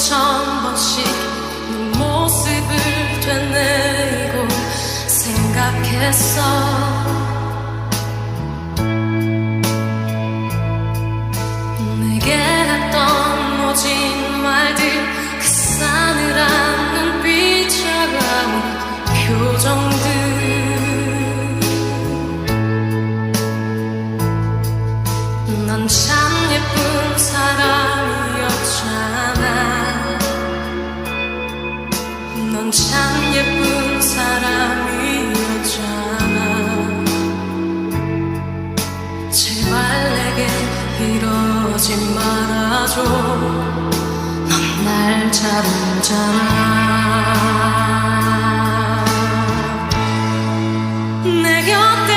수천 번씩 네 모습을 되뇌이고 생각했어. 내게 했던 모진 말들 그 싸늘한 눈빛 차가운 표정들. 넌참 예쁜 사람이었잖아 참 예쁜 사람이었잖아. 제발 내게 이러지 말아줘. 넌 날 잡잖아. 내 곁에